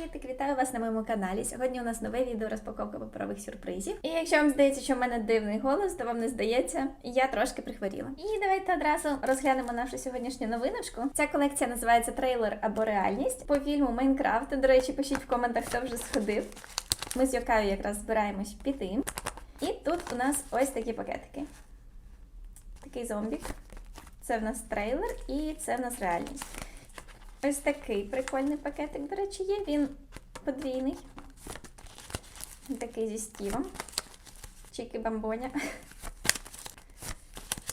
Всім привіт! Вітаю вас на моєму каналі. Сьогодні у нас нове відео розпаковка паперових сюрпризів. І якщо вам здається, що в мене дивний голос, то вам не здається, я трошки прихворіла. І давайте одразу розглянемо нашу сьогоднішню новиночку. Ця колекція називається Трейлер або реальність по фільму Майнкрафт. До речі, пишіть в коментах, хто вже сходив. Ми з Йокаю якраз збираємось піти. І тут у нас ось такі пакетики. Такий зомбік. Це в нас трейлер і це в нас реальність. Ось такий прикольний пакетик, до речі, є. Він подвійний. Такий зі стівом. Чіки бамбоня.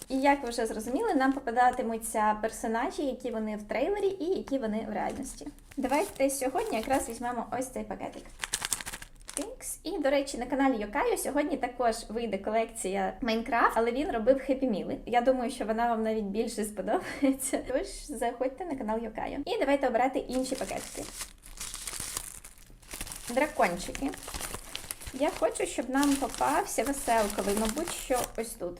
І як ви вже зрозуміли, нам попадатимуться персонажі, які вони в трейлері і які вони в реальності. Давайте сьогодні якраз візьмемо ось цей пакетик. І, до речі, на каналі Йокаю сьогодні також вийде колекція Майнкрафт, але він робив хеппі міли. Я думаю, що вона вам навіть більше сподобається. Тож заходьте на канал Йокаю. І давайте обирати інші пакетики. Дракончики. Я хочу, щоб нам попався веселковий, мабуть, що ось тут.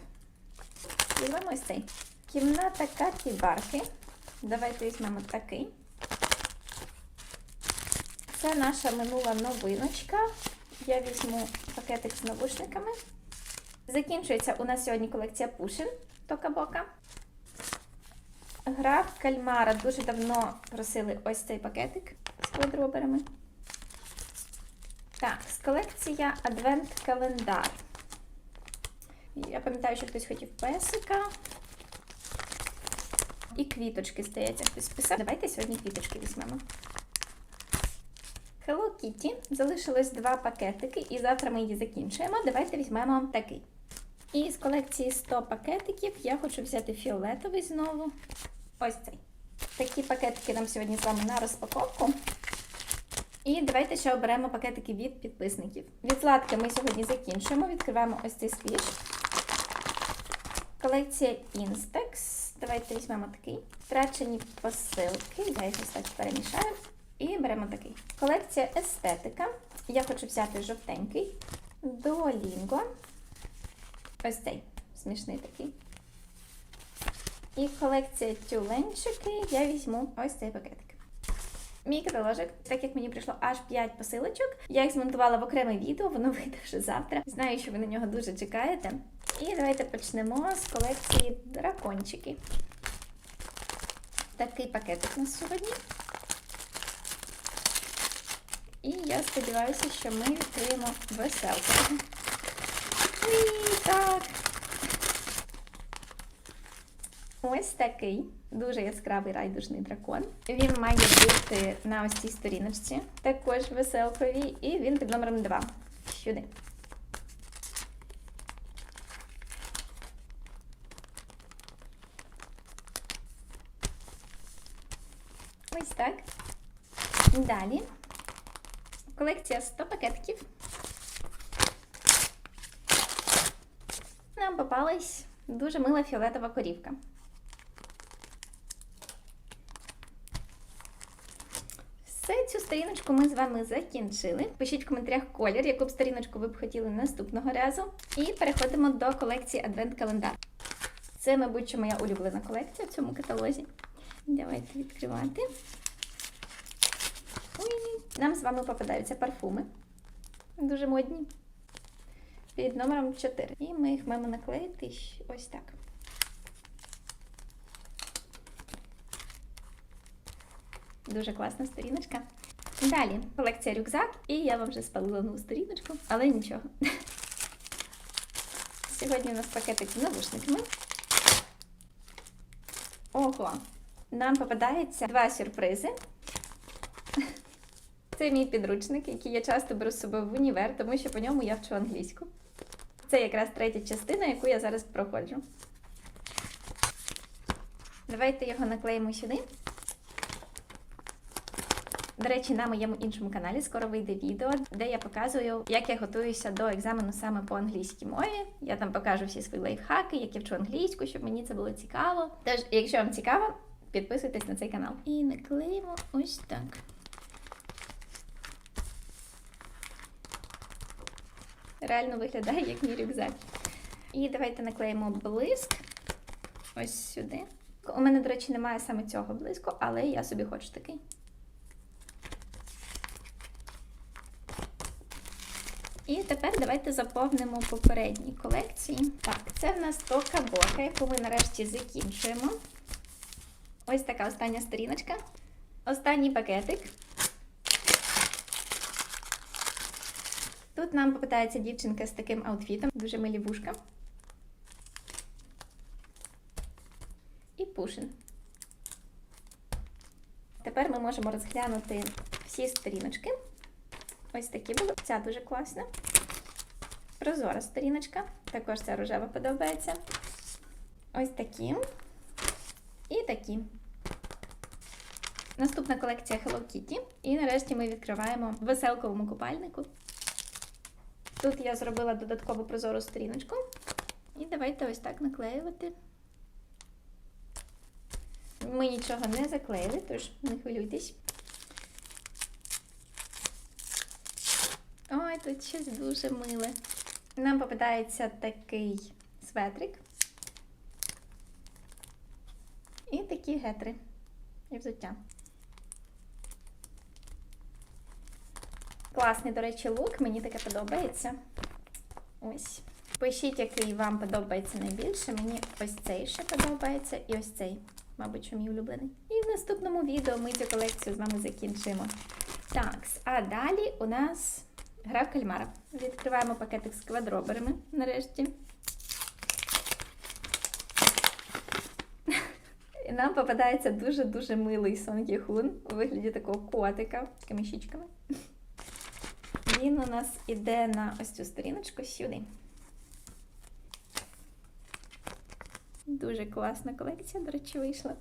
Візьмемо ось цей. Кімната капібарки. Давайте візьмемо такий. Це наша минула новиночка. Я візьму пакетик з навушниками. Закінчується у нас сьогодні колекція Пушин Тока-Бока. Гра кальмара. Дуже давно просили ось цей пакетик з квадроберами. Так, з колекція Адвент-календар. Я пам'ятаю, що хтось хотів песика. І квіточки, здається, хтось писав. Давайте сьогодні квіточки візьмемо. Kitty. Залишилось два пакетики, і завтра ми її закінчуємо. Давайте візьмемо такий. І з колекції 100 пакетиків я хочу взяти фіолетовий знову. Ось цей. Такі пакетики нам сьогодні з вами на розпаковку. І давайте ще оберемо пакетики від підписників. Від Златки ми сьогодні закінчуємо. Відкриваємо ось цей сквіш. Колекція Instax. Давайте візьмемо такий. Втрачені посилки. Я їх ось так перемішаю. І беремо такий. Колекція естетика. Я хочу взяти жовтенький. Duolingo. Ось цей. Смішний такий. І колекція тюленчики. Я візьму ось цей пакетик. Мій каталожик, так як мені прийшло аж 5 посилочок, я їх змонтувала в окреме відео, воно вийде вже завтра. Знаю, що ви на нього дуже чекаєте. І давайте почнемо з колекції дракончики. Такий пакетик у нас сьогодні. І я сподіваюся, що ми відкриємо веселку. І так. Ось такий дуже яскравий райдужний дракон. Він має бути на ось цій сторіночці, також веселковій, і він під номером 2. Сюди. Ось так. Далі. Колекція 100 пакетків. Нам попалась дуже мила фіолетова корівка. Все, цю сторіночку ми з вами закінчили. Пишіть в коментарях колір, яку б сторіночку ви б хотіли наступного разу. І переходимо до колекції Адвент-календар. Це, мабуть, моя улюблена колекція в цьому каталозі. Давайте відкривати. Нам з вами попадаються парфуми. Дуже модні. Під номером 4. І ми їх маємо наклеїти ось так. Дуже класна сторіночка. Далі колекція рюкзак, і я вам вже спалила нову сторіночку, але нічого. Сьогодні у нас пакетик з навушниками. Ого! Нам попадається два сюрпризи. Це мій підручник, який я часто беру з собою в універ, тому що по ньому я вчу англійську. Це якраз третя частина, яку я зараз проходжу. Давайте його наклеїмо сюди. До речі, на моєму іншому каналі скоро вийде відео, де я показую, як я готуюся до екзамену саме по англійській мові. Я там покажу всі свої лайфхаки, як я вчу англійську, щоб мені це було цікаво. Тож, якщо вам цікаво, підписуйтесь на цей канал. І наклеїмо ось так. Реально виглядає, як мій рюкзак. І давайте наклеїмо блиск ось сюди. У мене, до речі, немає саме цього блиску, але я собі хочу такий. І тепер давайте заповнимо попередні колекції. Так, це в нас тока-бока, яку ми нарешті закінчуємо. Ось така остання сторіночка. Останній пакетик. Тут нам попитається дівчинка з таким аутфітом, дуже милі вушка. І пушин. Тепер ми можемо розглянути всі сторіночки. Ось такі були. Ця дуже класна. Прозора сторіночка. Також ця рожева подобається. Ось такі. І такі. Наступна колекція Hello Kitty. І нарешті ми відкриваємо веселковому купальнику. Тут я зробила додаткову прозору сторіночку. І давайте ось так наклеювати. Ми нічого не заклеїли, тож не хвилюйтесь. Ой, тут щось дуже миле. Нам попадається такий светрик. І такі гетри. І взуття. Класний, до речі, лук, мені таке подобається. Ось. Пишіть, який вам подобається найбільше. Мені ось цей ще подобається, і ось цей, мабуть, мій улюблений. І в наступному відео ми цю колекцію з вами закінчимо. Так, а далі у нас гра в кальмара. Відкриваємо пакетик з квадроберами нарешті. І нам попадається дуже-дуже милий Сон Єхун у вигляді такого котика з такими щічками. Він у нас іде на ось цю сторіночку сюди. Дуже класна колекція, до речі, вийшла.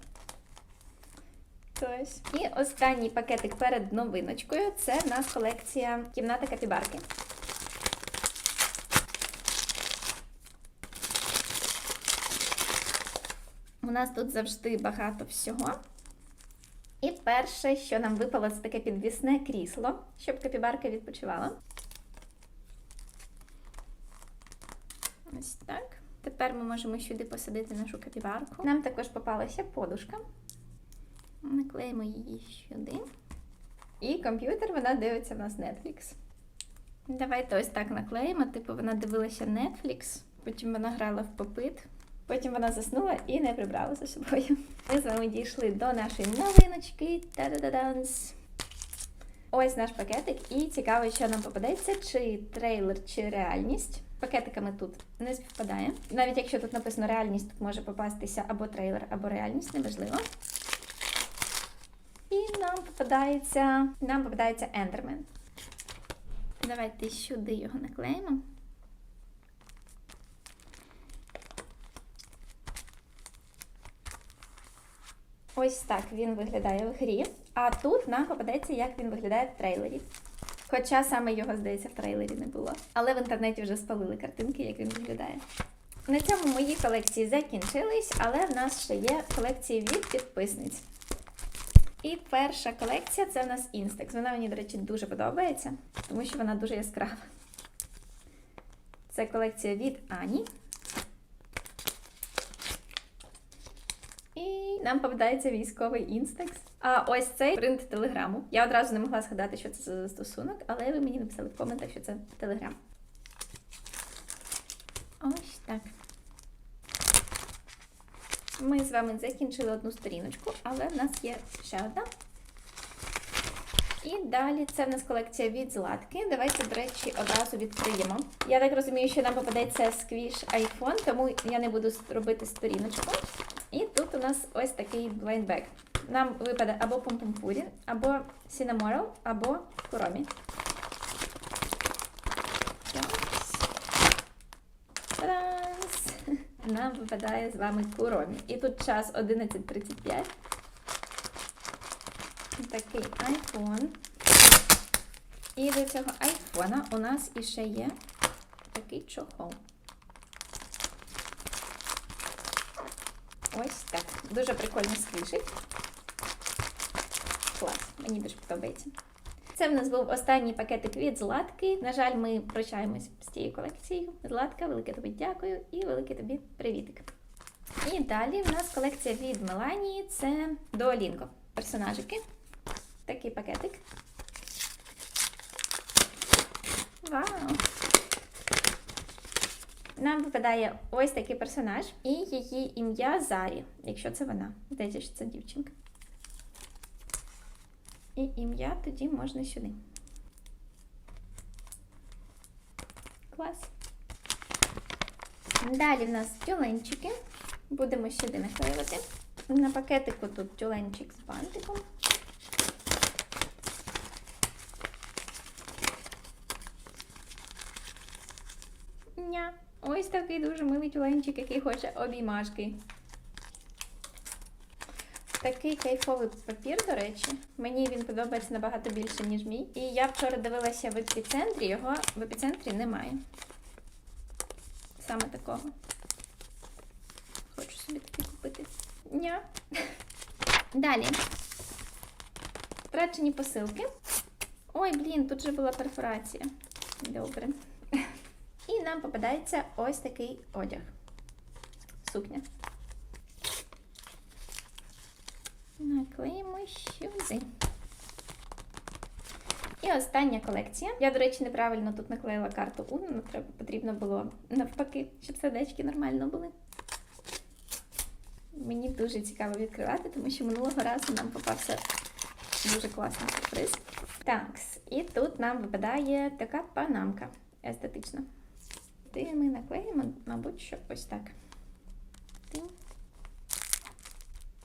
Ось. І останній пакетик перед новиночкою це в нас колекція кімната капібарки. У нас тут завжди багато всього. Перше, що нам випало, це таке підвісне крісло, щоб капібарка відпочивала. Ось так. Тепер ми можемо сюди посадити нашу капібарку. Нам також попалася подушка. Наклеїмо її сюди. І комп'ютер вона дивиться в нас Netflix. Давайте ось так наклеїмо. Типу вона дивилася Netflix, потім вона грала в попит, потім вона заснула і не прибрала за собою. Ми з вами дійшли до нашої новиночки. Та-да-да-данс! Ось наш пакетик, і цікаво, що нам попадеться, чи трейлер, чи реальність. Пакетиками тут не співпадає. Навіть якщо тут написано реальність, тут може попастися або трейлер, або реальність, неважливо. І нам попадається, нам попадається Ендермен. Давайте сюди його наклеїмо. Ось так він виглядає в грі. А тут нам попадається, як він виглядає в трейлері. Хоча саме його, здається, в трейлері не було. Але в інтернеті вже спалили картинки, як він виглядає. На цьому мої колекції закінчились, але в нас ще є колекції від підписниць. І перша колекція це в нас Instax. Вона мені, до речі, дуже подобається, тому що вона дуже яскрава. Це колекція від Ані. І нам попадається військовий Instax. А ось цей принт телеграму. Я одразу не могла згадати, що це за застосунок, але ви мені написали в коментах, що це телеграм. Ось так. Ми з вами закінчили одну сторіночку, але в нас є ще одна. І далі це в нас колекція від Златки. Давайте, до речі, одразу відкриємо. Я так розумію, що нам попадеться сквіш iPhone, тому я не буду робити сторіночку. І тут у нас ось такий блайндбек. Нам випаде або Помпомпурі, або Сінаморал, або Куромі. Раз. Нам випадає з вами Куромі. І тут час 11.35. Такий iPhone. І до цього айфона у нас іще є такий чохол. Ось так. Дуже прикольно сквішить. Клас, мені дуже подобається. Це в нас був останній пакетик від Златки. На жаль, ми прощаємось з цією колекцією. Златка, велике тобі дякую і велике тобі привітик. І далі в нас колекція від Меланії це Duolingo. Персонажики. Такий пакетик. Вау! Нам випадає ось такий персонаж і її ім'я Зарі, якщо це вона. Здається, що це дівчинка. І ім'я тоді можна сюди. Клас. Далі в нас тюленчики. Будемо сюди наклеювати. На пакетику тут тюленчик з бантиком. Ня. Ось такий дуже милий тюленчик, який хоче обіймашки. Такий кайфовий папір, до речі. Мені він подобається набагато більше, ніж мій. І я вчора дивилася в епіцентрі, його в епіцентрі немає. Саме такого. Хочу собі такий купити. Ня. Далі. Втрачені посилки. Ой, блін, тут же була перфорація. Добре. Нам попадається ось такий одяг. Сукня. Наклеїмо сюди. І остання колекція. Я, до речі, неправильно тут наклеїла карту треба- потрібно було навпаки, щоб сердечки нормально були. Мені дуже цікаво відкривати, тому що минулого разу нам попався дуже класний сюрприз. Так, і тут нам випадає така панамка естетична. Ти ми наклеїмо, мабуть, що ось так.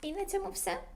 І на цьому все.